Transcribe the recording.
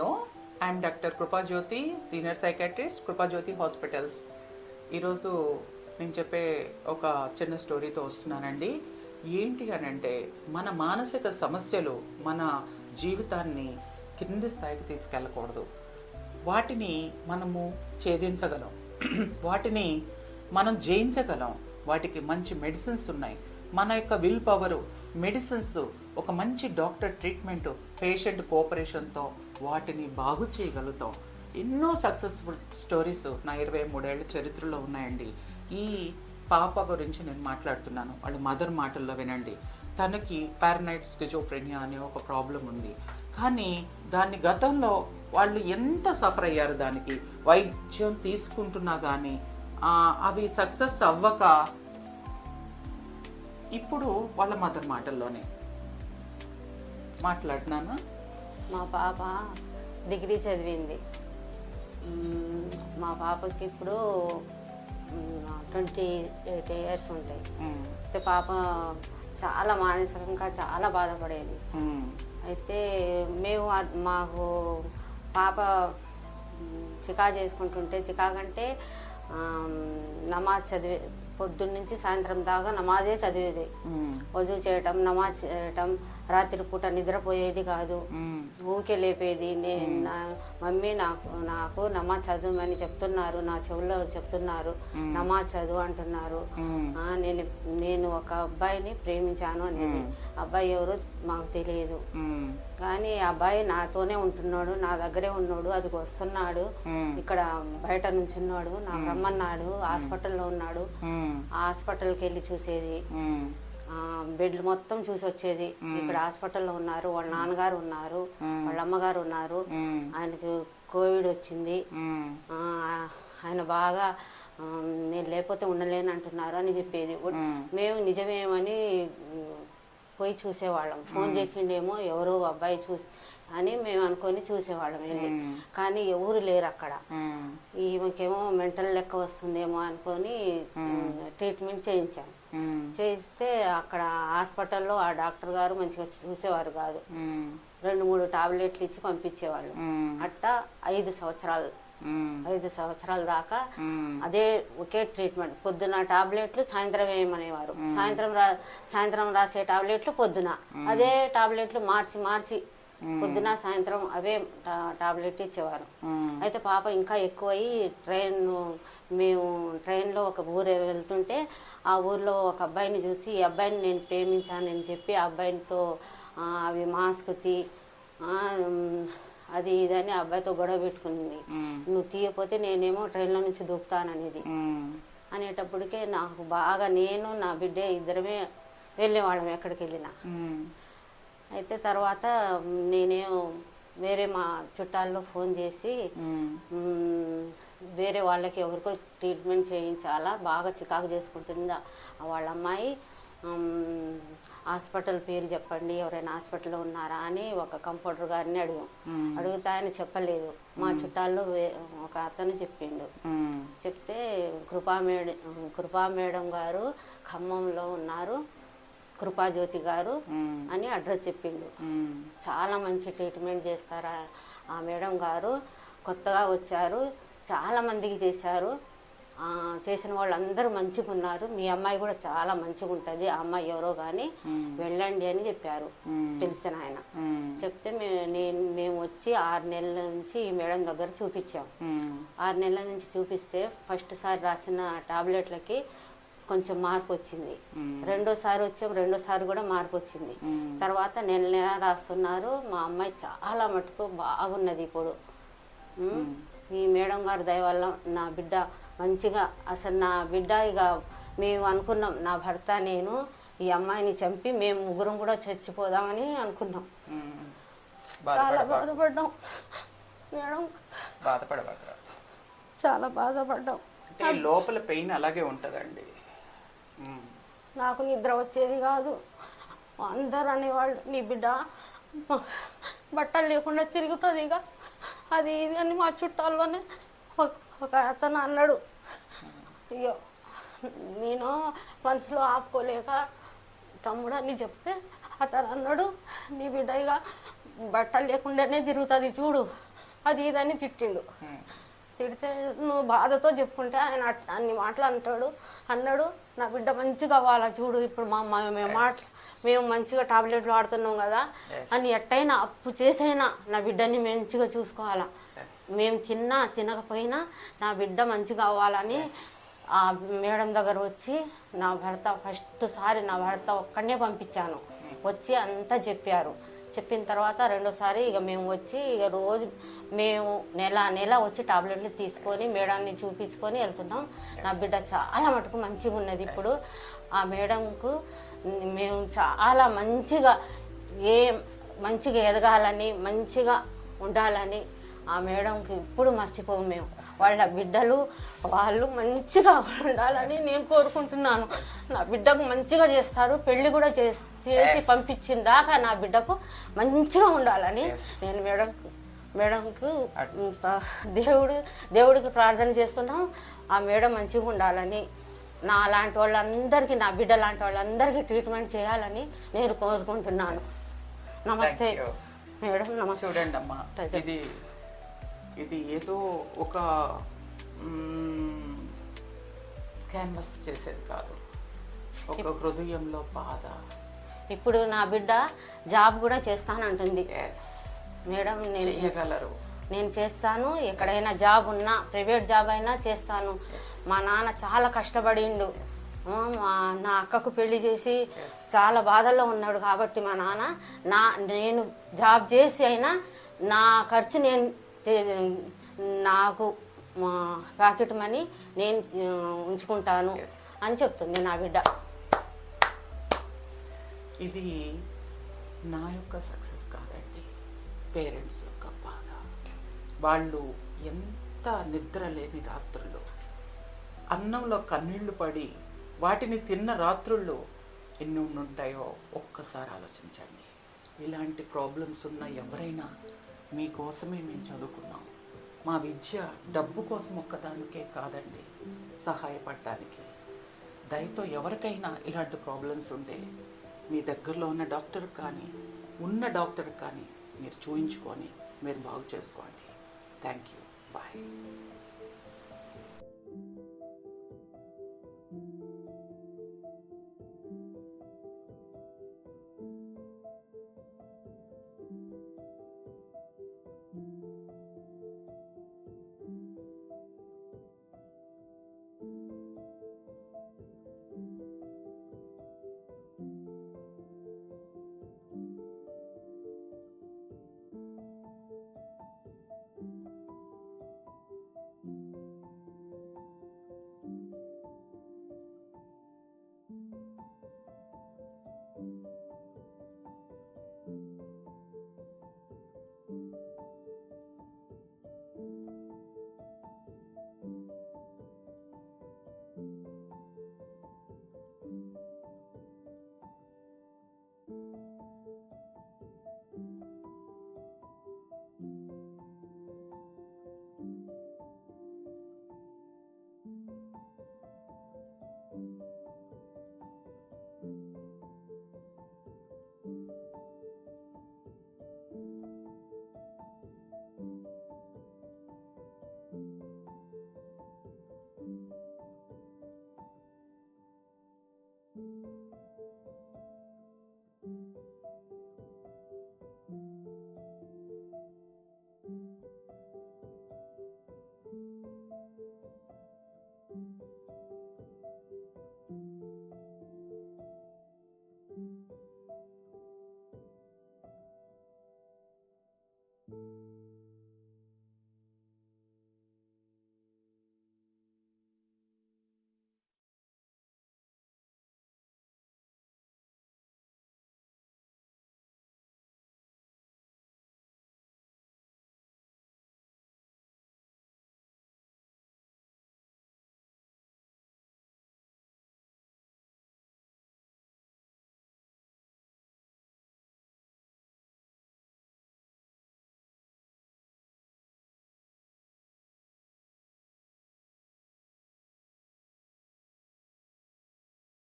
Hello I'm doctor Krupajyothi senior psychiatrist Krupajyothi hospitals. ఈరోజు నేను చెప్పే ఒక చిన్న స్టోరీతో వస్తున్నానండి. ఏంటి అని అంటే మన మానసిక సమస్యలు మన జీవితాన్ని కింది స్థాయికి తీసుకెళ్ళకూడదు. వాటిని మనము ఛేదించగలం. వాటిని మనం జయించగలం. వాటికి మంచి మెడిసిన్స్ ఉన్నాయి. మన యొక్క విల్ పవరు మెడిసిన్స్ ఒక మంచి డాక్టర్ ట్రీట్మెంట్ పేషెంట్ కోఆపరేషన్తో వాటిని బాగు చేయగలుగుతాం. ఎన్నో సక్సెస్ఫుల్ స్టోరీస్ నా ఇరవై మూడేళ్ళ చరిత్రలో ఉన్నాయండి. ఈ పాప గురించి నేను మాట్లాడుతున్నాను. వాళ్ళ మదర్ మాటల్లో వినండి. తనకి పారనైట్ స్కిజోఫ్రెనియా అనే ఒక ప్రాబ్లం ఉంది. కానీ దాన్ని గతంలో వాళ్ళు ఎంత సఫర్ అయ్యారు దానికి? వైద్యం తీసుకుంటున్నా కానీ అవి సక్సెస్ అవ్వక ఇప్పుడు వాళ్ళ మదర్ మాటల్లోనే మాట్లాడినానా మా పాప డిగ్రీ చదివింది. మా పాపకి ఇప్పుడు ట్వంటీ ఎయిట్ ఇయర్స్ ఉంటాయి. అయితే పాప చాలా మానసికంగా చాలా బాధపడేది. అయితే మేము మాకు పాప చికా చేసుకుంటుంటే చికాకంటే నమాజ్ చదివే పొద్దున్న నుంచి సాయంత్రం దాకా నమాజే చదివేది. వజూ చేయటం నమాజ్ చేయటం రాత్రిపూట నిద్రపోయేది కాదు. ఊకే లేపేది. నేను నా మమ్మీ నాకు నాకు నమాజ్ చదవమని చెప్తున్నారు. నా చెవుల్లో చెప్తున్నారు. నమాజ్ చదువు అంటున్నారు. నేను నేను ఒక అబ్బాయిని ప్రేమించాను అనేది. అబ్బాయి ఎవరు మాకు తెలియదు. కానీ ఆ అబ్బాయి నాతోనే ఉంటున్నాడు. నా దగ్గరే ఉన్నాడు. అది వస్తున్నాడు. ఇక్కడ బయట నుంచి ఉన్నాడు నాకు రమ్మన్నాడు. హాస్పిటల్లో ఉన్నాడు. హాస్పిటల్కి వెళ్ళి చూసేది. బెడ్లు మొత్తం చూసి వచ్చేది. ఇక్కడ హాస్పిటల్లో ఉన్నారు వాళ్ళ నాన్నగారు ఉన్నారు వాళ్ళ అమ్మగారు ఉన్నారు. ఆయనకు కోవిడ్ వచ్చింది. ఆయన బాగా నేను లేకపోతే ఉండలేను అంటున్నారు అని చెప్పేది. మేము నిజమేమని పోయి చూసేవాళ్ళం. ఫోన్ చేసిండేమో ఎవరో అబ్బాయి చూసి అని మేము అనుకొని చూసేవాళ్ళం వెళ్ళి. కానీ ఎవరు లేరు అక్కడ. ఈమెకేమో మెంటల్ లెక్క వస్తుందేమో అనుకొని ట్రీట్మెంట్ చేయించాం. చేయిస్తే అక్కడ హాస్పిటల్లో ఆ డాక్టర్ గారు మంచిగా చూసేవారు కాదు. రెండు మూడు టాబ్లెట్లు ఇచ్చి పంపించేవాళ్ళు. అట్టా ఐదు సంవత్సరాలు. ఐదు సంవత్సరాల దాకా అదే ఒకే ట్రీట్మెంట్. పొద్దున టాబ్లెట్లు సాయంత్రం వేయమనేవారు సాయంత్రం రా సాయంత్రం రాసే టాబ్లెట్లు పొద్దున. అదే టాబ్లెట్లు మార్చి మార్చి పొద్దున సాయంత్రం అవే టాబ్లెట్ ఇచ్చేవారు. అయితే పాప ఇంకా ఎక్కువయ్యి ట్రైన్ మేము ట్రైన్లో ఒక ఊరు వెళ్తుంటే ఆ ఊర్లో ఒక అబ్బాయిని చూసి ఈ అబ్బాయిని నేను ప్రేమించానని చెప్పి ఆ అబ్బాయితో ఆ, అవి మాస్క్ తీ అది ఇదని అబ్బాయితో గొడవ పెట్టుకుంది. నువ్వు తీయపోతే నేనేమో ట్రైన్లో నుంచి దూకుతాననేది. అనేటప్పటికే నాకు బాగా నేను నా బిడ్డ ఇద్దరమే వెళ్ళేవాళ్ళం ఎక్కడికి వెళ్ళినా. అయితే తర్వాత నేనేం వేరే మా చుట్టాల్లో ఫోన్ చేసి వేరే వాళ్ళకి ఎవరికో ట్రీట్మెంట్ చేయించాలా బాగా చికాకు చేసుకుంటుందా వాళ్ళ అమ్మాయి మ్మ్, హాస్పిటల్ పేరు చెప్పండి ఎవరైనా హాస్పిటల్లో ఉన్నారా అని ఒక కంపౌండర్ గారిని అడిగాం. అడిగితే ఆయన చెప్పలేదు. మా చుట్టాల్లో ఒక అతను చెప్పిండు. చెప్తే కృపా మేడం కృపా మేడం గారు ఖమ్మంలో ఉన్నారు కృపాజ్యోతి గారు అని అడ్రస్ చెప్పిండు. చాలా మంచి ట్రీట్మెంట్ చేస్తారు ఆ- మేడం గారు. కొత్తగా వచ్చారు చాలా మందికి చేశారు. చేసిన వాళ్ళందరూ మంచిగా ఉన్నారు మీ అమ్మాయి కూడా చాలా మంచిగా ఉంటుంది ఆ అమ్మాయి ఎవరో కానీ వెళ్ళండి అని చెప్పారు. తెలిసిన ఆయన. చెప్తే నేను మేము వచ్చి ఆరు నెలల నుంచి ఈ మేడం దగ్గర చూపించాం. ఆరు నెలల నుంచి చూపిస్తే ఫస్ట్ సారి రాసిన టాబ్లెట్లకి కొంచెం మార్పు వచ్చింది. రెండోసారి వచ్చాం రెండోసారి కూడా మార్పు వచ్చింది. తర్వాత నెల నెల రాస్తున్నారు. మా అమ్మాయి చాలా మటుకు బాగున్నది ఇప్పుడు. ఈ మేడం గారి దయ వల్ల నా బిడ్డ మంచిగా అసలు నా బిడ్డ ఇక మేము అనుకున్నాం నా భర్త నేను ఈ అమ్మాయిని చంపి మేము ముగ్గురం కూడా చచ్చిపోదామని అనుకున్నాం. చాలా బాధపడ్డాం. మేడం బాధపడబాక చాలా బాధపడ్డాం. లోపల పెయిన్ అలాగే ఉంటుందండి. నాకు నిద్ర వచ్చేది కాదు. అందరు అనేవాళ్ళు నీ బిడ్డ బట్టలు లేకుండా తిరుగుతుంది ఇక. అది ఇది అని మా చుట్టాల్లోనే ఒక- అతను అన్నాడు అయ్యో నేను మనసులో ఆపుకోలేక తమ్ముడు అని చెప్తే అతను అన్నాడు నీ బిడ్డ ఇక బట్టలు లేకుండానే తిరుగుతుంది చూడు అది ఇదని తిట్టిండు. తిడితే నువ్వు బాధతో చెప్పుకుంటే ఆయన అన్ని మాటలు అంటాడు అన్నాడు నా బిడ్డ మంచిగా అవ్వాలా చూడు ఇప్పుడు మా మా- మేము మాట మేము మంచిగా టాబ్లెట్లు వాడుతున్నాం కదా. అని ఎట్టయినా అప్పు చేసైనా నా బిడ్డని మంచిగా చూసుకోవాలా. మేము తిన్నా తినకపోయినా నా బిడ్డ మంచిగా అవ్వాలని ఆ మేడం దగ్గర వచ్చి నా భర్త ఫస్ట్ సారి నా భర్త ఒక్కడనే పంపించాను. వచ్చి అంతా చెప్పారు. చెప్పిన తర్వాత రెండోసారి ఇక మేము వచ్చి ఇక రోజు మేము నెల నెల వచ్చి టాబ్లెట్లు తీసుకొని మేడాన్ని చూపించుకొని వెళ్తున్నాం. నా బిడ్డ చాలా మటుకు మంచిగా ఉన్నది ఇప్పుడు ఆ మేడంకు మేము చాలా మంచిగా ఏ మంచిగా ఎదగాలని మంచిగా ఉండాలని ఆ మేడంకి ఇప్పుడు మర్చిపోము మేము. వాళ్ళ బిడ్డలు వాళ్ళు మంచిగా ఉండాలని నేను కోరుకుంటున్నాను. నా బిడ్డకు మంచిగా చేస్తారు పెళ్ళి కూడా చేసి చేసి పంపించిన దాకా నా బిడ్డకు మంచిగా ఉండాలని నేను మేడం మేడంకు దేవుడు దేవుడికి ప్రార్థన చేస్తున్నాం. ఆ మేడం మంచిగా ఉండాలని. నా లాంటి వాళ్ళందరికీ నా బిడ్డ లాంటి వాళ్ళందరికీ ట్రీట్మెంట్ చేయాలని నేను కోరుకుంటున్నాను. నమస్తే. మేడం నమస్తే. చూడండి అమ్మా. ఇది ఇది ఏదో ఒక క్యాన్వస్ చేసేది కాదు. ఒక హృదయంలో బాధ. ఇప్పుడు నా బిడ్డ జాబ్ కూడా చేస్తానంటుంది. మేడం నేను చెయ్యగలరు. నేను చేస్తాను ఎక్కడైనా జాబ్ ఉన్నా ప్రైవేట్ జాబ్ అయినా చేస్తాను. మా నాన్న చాలా కష్టపడిండు. మా నా అక్కకు పెళ్ళి చేసి చాలా బాధల్లో ఉన్నాడు కాబట్టి మా నాన్న నా నేను జాబ్ చేసి అయినా నా ఖర్చు నేను నాకు మా ప్యాకెట్ మనీ నేను ఉంచుకుంటాను. అని చెప్తుంది నా బిడ్డ. ఇది నా యొక్క సక్సెస్ కాదండి. పేరెంట్స్ యొక్క బాధ. వాళ్ళు ఎంత నిద్ర లేని రాత్రులు. అన్నంలో కన్నీళ్ళు పడి వాటిని తిన్న రాత్రులు ఎన్ని ఉంటాయో ఒక్కసారి ఆలోచించండి. ఇలాంటి ప్రాబ్లమ్స్ ఉన్న ఎవరైనా మీకోసమే మేము చదువుకున్నాం. మా విద్య డబ్బు కోసం ఒక్కదానికే కాదండి సహాయపడటానికి దయతో ఎవరికైనా ఇలాంటి ప్రాబ్లమ్స్ ఉంటే మీ దగ్గరలో ఉన్న డాక్టర్ కానీ ఉన్న డాక్టర్ కానీ మీరు చూయించుకొని మీరు బాగు చేసుకోండి. Thank you